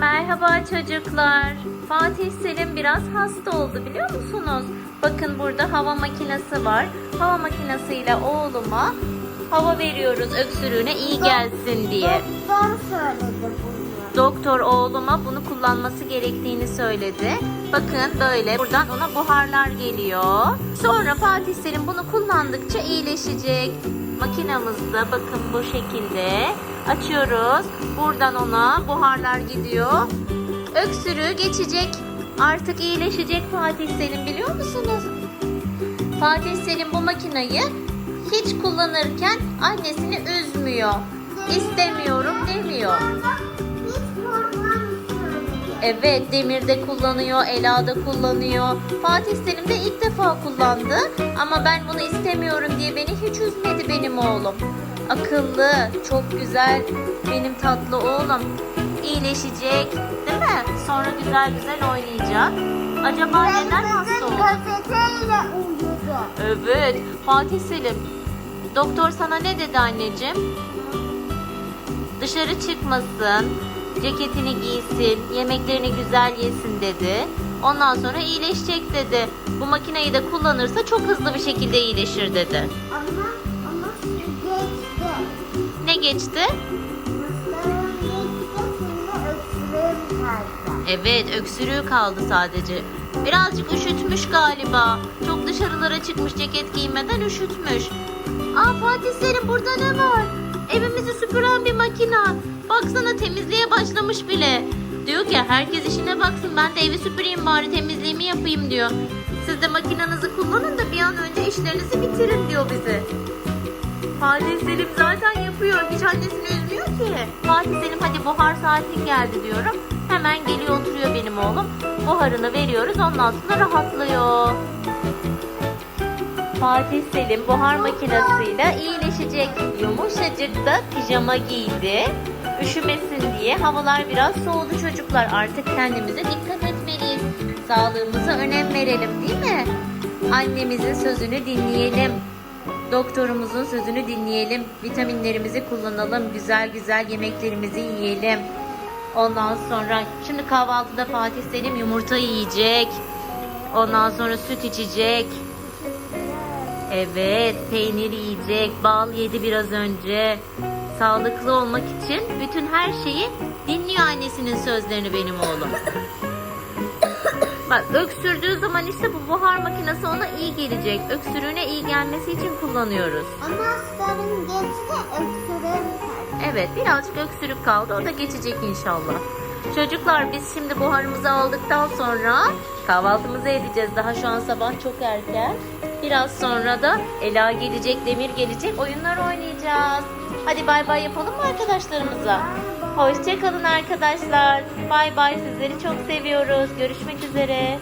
Merhaba çocuklar. Fatih Selim biraz hasta oldu biliyor musunuz? Bakın burada hava makinesi var. Hava makinesiyle oğluma hava veriyoruz öksürüğüne iyi gelsin diye. Doktor söyledi bunu. Doktor oğluma bunu kullanması gerektiğini söyledi. Bakın böyle buradan ona buharlar geliyor. Sonra Fatih Selim bunu kullandıkça iyileşecek. Makinamızda bakın bu şekilde açıyoruz. Buradan ona buharlar gidiyor. Öksürüğü geçecek. Artık iyileşecek Fatih Selim biliyor musunuz? Fatih Selim bu makinayı hiç kullanırken annesini üzmüyor. İstemiyorum demiyor. Evet Demir'de kullanıyor, Ela'da kullanıyor. Fatih Selim de ilk defa kullandı. Ama ben bunu istemiyorum diye beni hiç üzmedi benim oğlum. Akıllı, çok güzel, benim tatlı oğlum. İyileşecek, değil mi? Sonra güzel güzel oynayacak. Acaba neden hasta oldu? Evet, Fatih Selim. Doktor sana ne dedi anneciğim? Dışarı çıkmasın, ceketini giysin, yemeklerini güzel yesin dedi. Ondan sonra iyileşecek dedi. Bu makineyi de kullanırsa çok hızlı bir şekilde iyileşir dedi. Ama ama geçti. Ne geçti? Evet, öksürüğü kaldı sadece. Birazcık üşütmüş galiba. Çok dışarılara çıkmış ceket giymeden üşütmüş. Aa Fatih Selim burada ne var? Evimizi süpüren bir makina. Baksana temizliğe başlamış bile. Diyor ki herkes işine baksın ben de evi süpüreyim bari temizliğimi yapayım diyor. Siz de makinanızı kullanın da bir an önce işlerinizi bitirin diyor bize. Fatih Selim zaten yapıyor. Hiç annesini üzmüyor ki. Fatih Selim hadi buhar saatin geldi diyorum. Hemen geliyor oturuyor benim oğlum. Buharını veriyoruz ondan sonra rahatlıyor. Fatih Selim buhar makinesiyle iyileşecek. Yumuşacık da pijama giydi. Üşümesin diye havalar biraz soğudu çocuklar. Artık kendimize dikkat etmeliyiz. Sağlığımıza önem verelim değil mi? Annemizin sözünü dinleyelim. Doktorumuzun sözünü dinleyelim. Vitaminlerimizi kullanalım. Güzel güzel yemeklerimizi yiyelim. Ondan sonra şimdi kahvaltıda Fatih Selim yumurta yiyecek. Ondan sonra süt içecek. Evet, peynir yiyecek, bal yedi biraz önce. Sağlıklı olmak için bütün her şeyi dinliyor annesinin sözlerini benim oğlum. Bak öksürdüğü zaman işte bu buhar makinesi ona iyi gelecek. Öksürüğüne iyi gelmesi için kullanıyoruz. Ama aslanım geçti öksürüğüm kaldı. Evet birazcık öksürük kaldı. O da geçecek inşallah. Çocuklar biz şimdi buharımızı aldıktan sonra kahvaltımızı edeceğiz. Daha şu an sabah çok erken. Biraz sonra da Ela gelecek, Demir gelecek. Oyunlar oynayacağız. Hadi bay bay yapalım mı arkadaşlarımıza? Hoşçakalın arkadaşlar. Bay bay sizleri çok seviyoruz. Görüşmek üzere.